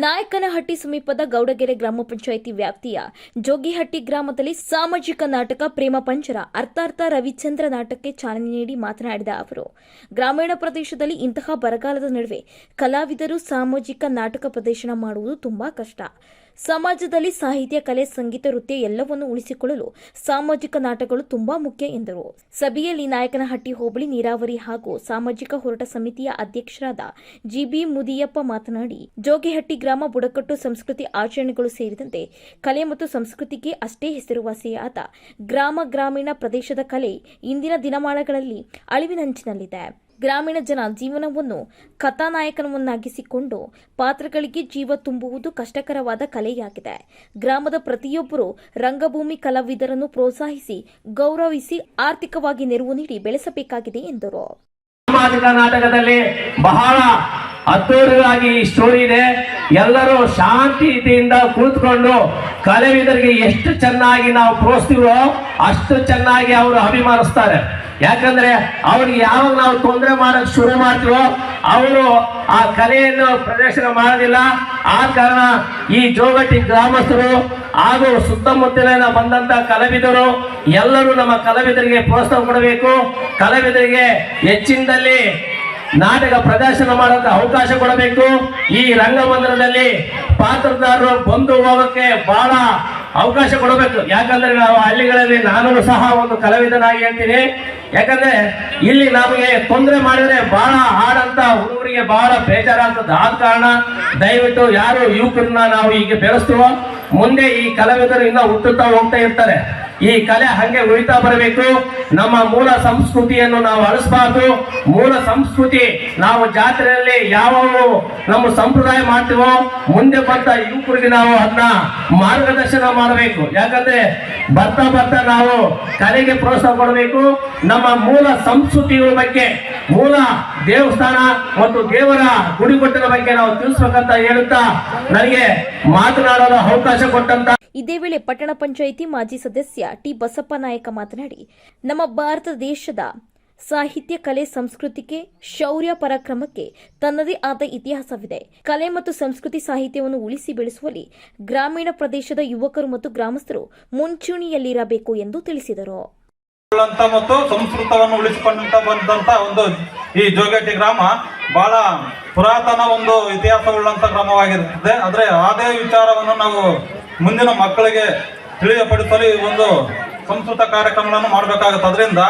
ನಾಯಕನಹಟ್ಟಿ ಸಮೀಪದ ಗೌಡಗೆರೆ ಗ್ರಾಮ ಪಂಚಾಯಿತಿ ವ್ಯಾಪ್ತಿಯ ಜೋಗಿಹಟ್ಟಿ ಗ್ರಾಮದಲ್ಲಿ ಸಾಮಾಜಿಕ ನಾಟಕ ಪ್ರೇಮ ಪಂಚರ ಅರ್ಥಾರ್ಥ ರವಿಚಂದ್ರ ನಾಟಕಕ್ಕೆ ಚಾಲನೆ ನೀಡಿ ಮಾತನಾಡಿದ ಅವರು, ಗ್ರಾಮೀಣ ಪ್ರದೇಶದಲ್ಲಿ ಇಂತಹ ಬರಗಾಲದ ನಡುವೆ ಕಲಾವಿದರು ಸಾಮಾಜಿಕ ನಾಟಕ ಪ್ರದರ್ಶನ ಮಾಡುವುದು ತುಂಬಾ ಕಷ್ಟ. ಸಮಾಜದಲ್ಲಿ ಸಾಹಿತ್ಯ, ಕಲೆ, ಸಂಗೀತ, ನೃತ್ಯ ಎಲ್ಲವನ್ನು ಉಳಿಸಿಕೊಳ್ಳಲು ಸಾಮಾಜಿಕ ನಾಟಕಗಳು ತುಂಬಾ ಮುಖ್ಯ ಎಂದರು. ಸಭೆಯಲ್ಲಿ ನಾಯಕನಹಟ್ಟಿ ಹೋಬಳಿ ನೀರಾವರಿ ಹಾಗೂ ಸಾಮಾಜಿಕ ಹೋರಾಟ ಸಮಿತಿಯ ಅಧ್ಯಕ್ಷರಾದ ಜಿಬಿ ಮುದಿಯಪ್ಪ ಮಾತನಾಡಿ, ಜೋಗಿಹಟ್ಟಿ ಗ್ರಾಮ ಬುಡಕಟ್ಟು ಸಂಸ್ಕೃತಿ ಆಚರಣೆಗಳು ಸೇರಿದಂತೆ ಕಲೆ ಮತ್ತು ಸಂಸ್ಕೃತಿಗೆ ಅಷ್ಟೇ ಹೆಸರುವಾಸಿಯಾದ ಗ್ರಾಮ, ಗ್ರಾಮೀಣ ಪ್ರದೇಶದ ಕಲೆ ಇಂದಿನ ದಿನಮಾನಗಳಲ್ಲಿ ಅಳಿವಿನಂಚಿನಲ್ಲಿದೆ. ಗ್ರಾಮೀಣ ಜನ ಜೀವನವನ್ನು ಕಥಾನಾಯಕನವನ್ನಾಗಿಸಿಕೊಂಡು ಪಾತ್ರಗಳಿಗೆ ಜೀವ ತುಂಬುವುದು ಕಷ್ಟಕರವಾದ ಕಲೆಯಾಗಿದೆ. ಗ್ರಾಮದ ಪ್ರತಿಯೊಬ್ಬರು ರಂಗಭೂಮಿ ಕಲಾವಿದರನ್ನು ಪ್ರೋತ್ಸಾಹಿಸಿ, ಗೌರವಿಸಿ ಆರ್ಥಿಕವಾಗಿ ನೆರವು ನೀಡಿ ಬೆಳೆಸಬೇಕಾಗಿದೆ ಎಂದರು. ನಾಟಕದಲ್ಲಿ ಬಹಳ ಅದ್ದೂರಿಯಾಗಿ ಸ್ಟೋರಿ ಇದೆ. ಎಲ್ಲರೂ ಶಾಂತಿಯಿಂದ ಕುಳಿತುಕೊಂಡು ಕಲಾವಿದರಿಗೆ ಎಷ್ಟು ಚೆನ್ನಾಗಿ ನಾವು ಪ್ರೋತ್ಸಿವೋ ಅಷ್ಟು ಚೆನ್ನಾಗಿ ಅವರು ಅಭಿಮಾನಿಸ್ತಾರೆ. ಯಾಕಂದ್ರೆ ಅವ್ರಿಗೆ ಯಾವಾಗ ನಾವು ತೊಂದರೆ ಮಾಡಕ್ ಶುರು ಮಾಡ್ತೀವೋ ಅವರು ಆ ಕಲೆಯನ್ನು ಪ್ರದರ್ಶನ ಮಾಡೋದಿಲ್ಲ. ಆ ಕಾರಣ ಈ ಜೋಗಟ್ಟಿ ಗ್ರಾಮಸ್ಥರು ಹಾಗೂ ಸುತ್ತಮುತ್ತಲಿನ ಬಂದಂತ ಕಲಾವಿದರು ಎಲ್ಲರೂ ನಮ್ಮ ಕಲಾವಿದರಿಗೆ ಪ್ರೋತ್ಸಾಹ ಕೊಡಬೇಕು. ಕಲಾವಿದರಿಗೆ ಹೆಚ್ಚಿನದಲ್ಲಿ ನಾಟಕ ಪ್ರದರ್ಶನ ಮಾಡೋಕೆ ಅವಕಾಶ ಕೊಡಬೇಕು. ಈ ರಂಗಮಂದಿರದಲ್ಲಿ ಪಾತ್ರದಾರರು ಬಂದು ಹೋಗಕ್ಕೆ ಬಹಳ ಅವಕಾಶ ಕೊಡಬೇಕು. ಯಾಕಂದ್ರೆ ನಾವು ಹಳ್ಳಿಗಳಲ್ಲಿ ನಾನು ಸಹ ಒಂದು ಕಲಾವಿದನಾಗಿ ಹೇಳ್ತೀನಿ ಯಾಕಂದ್ರೆ ಇಲ್ಲಿ ನಮಗೆ ತೊಂದರೆ ಮಾಡಿದ್ರೆ ಬಹಳ ಹಾಡಂತ ಹುಡುಗರಿಗೆ ಬಹಳ ಬೇಜಾರಾಗ್ತದೆ. ಆದ ಕಾರಣ ದಯವಿಟ್ಟು ಯಾರು ಯುವಕರನ್ನ ನಾವು ಈಗ ಬೆಳೆಸ್ತೀವೋ ಮುಂದೆ ಈ ಕಲಾವಿದರು ಹುಟ್ಟುತ್ತಾ ಹೋಗ್ತಾ ಇರ್ತಾರೆ. ಈ ಕಲೆ ಹಂಗೆ ಉಳಿತಾ ಬರಬೇಕು. ನಮ್ಮ ಮೂಲ ಸಂಸ್ಕೃತಿಯನ್ನು ನಾವು ಅಳಿಸಬಾರ್ದು. ಮೂಲ ಸಂಸ್ಕೃತಿ ನಾವು ಜಾತ್ರೆಯಲ್ಲಿ ಯಾವ ನಮ್ಮ ಸಂಪ್ರದಾಯ ಮಾಡ್ತೀವೋ, ಮುಂದೆ ಬಂದ ಯುವಕರಿಗೆ ನಾವು ಅದನ್ನ ಮಾರ್ಗದರ್ಶನ ಮಾಡಬೇಕು. ಯಾಕಂದ್ರೆ ಬರ್ತಾ ಬರ್ತಾ ನಾವು ಕಲೆಗೆ ಪ್ರೋತ್ಸಾಹ ಕೊಡಬೇಕು. ನಮ್ಮ ಮೂಲ ಸಂಸ್ಕೃತಿಗಳ ಬಗ್ಗೆ, ಮೂಲ ದೇವಸ್ಥಾನ ಮತ್ತು ದೇವರ ಗುಡಿಗೊಟ್ಟದ ಬಗ್ಗೆ ನಾವು ತಿಳಿಸ್ಬೇಕಂತ ಹೇಳುತ್ತಾ, ನನಗೆ ಮಾತನಾಡಲು ಅವಕಾಶ ಕೊಟ್ಟಂತ ಇದೇ ವೇಳೆ ಪಟ್ಟಣ ಪಂಚಾಯಿತಿ ಮಾಜಿ ಸದಸ್ಯ ಟಿ ಬಸಪ್ಪ ನಾಯಕ ಮಾತನಾಡಿ, ನಮ್ಮ ಭಾರತ ದೇಶದ ಸಾಹಿತ್ಯ, ಕಲೆ, ಸಂಸ್ಕೃತಿಗೆ, ಶೌರ್ಯ, ಪರಾಕ್ರಮಕ್ಕೆ ತನ್ನದೇ ಆದ ಇತಿಹಾಸವಿದೆ. ಕಲೆ ಮತ್ತು ಸಂಸ್ಕೃತಿ ಸಾಹಿತ್ಯವನ್ನು ಉಳಿಸಿ ಬೆಳೆಸುವಲ್ಲಿ ಗ್ರಾಮೀಣ ಪ್ರದೇಶದ ಯುವಕರು ಮತ್ತು ಗ್ರಾಮಸ್ಥರು ಮುಂಚೂಣಿಯಲ್ಲಿರಬೇಕು ಎಂದು ತಿಳಿಸಿದರು. ಮತ್ತು ಸಂಸ್ಕೃತವನ್ನು ಉಳಿಸಿಕೊಂಡಂತ ಬಂದಂತ ಒಂದು ಈ ಜೋಗಟ್ಟಿ ಗ್ರಾಮ ಬಹಳ ಪುರಾತನ ಒಂದು ಇತಿಹಾಸವುಳ್ಳಂತ ಗ್ರಾಮವಾಗಿರುತ್ತದೆ. ಆದ್ರೆ ಅದೇ ವಿಚಾರವನ್ನು ನಾವು ಮುಂದಿನ ಮಕ್ಕಳಿಗೆ ತಿಳಿಯಪಡಿಸಲು ಈ ಒಂದು ಸಂಸ್ಕೃತ ಕಾರ್ಯಕ್ರಮಗಳನ್ನು ಮಾಡಬೇಕಾಗುತ್ತೆ. ಅದರಿಂದ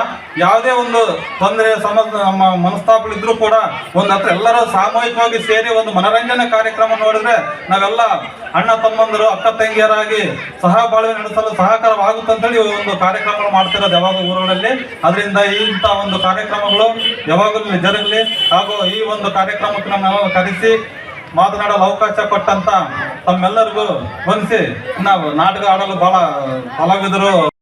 ಯಾವುದೇ ಒಂದು ತೊಂದರೆ, ಸಮ, ನಮ್ಮ ಕೂಡ ಒಂದು ಹತ್ರ ಎಲ್ಲರೂ ಸಾಮೂಹಿಕವಾಗಿ ಸೇರಿ ಒಂದು ಮನರಂಜನೆ ಕಾರ್ಯಕ್ರಮ ನೋಡಿದ್ರೆ ನಾವೆಲ್ಲ ಅಣ್ಣ, ತಮ್ಮಂದರು, ಅಕ್ಕ, ತಂಗಿಯರಾಗಿ ಸಹ ಬಾಳ್ವೆ ನಡೆಸಲು ಸಹಕಾರವಾಗುತ್ತೆ ಅಂತೇಳಿ ಒಂದು ಕಾರ್ಯಕ್ರಮಗಳು ಮಾಡ್ತಿರೋದು ಯಾವಾಗ ಊರುಗಳಲ್ಲಿ. ಅದರಿಂದ ಇಂಥ ಒಂದು ಕಾರ್ಯಕ್ರಮಗಳು ಯಾವಾಗಲೂ ಜರಗಲಿ ಹಾಗೂ ಈ ಒಂದು ಕಾರ್ಯಕ್ರಮಕ್ಕೆ ನಾವು ಕರೆಸಿ ಮಾತನಾಡಲು ಅವಕಾಶ ಕೊಟ್ಟಂತ ತಮ್ಮೆಲ್ಲರಿಗೂ ವಂದಿಸಿ. ನಾವು ನಾಟಕ ಆಡಲು ಬಹಳ ಕಲಾವಿದರು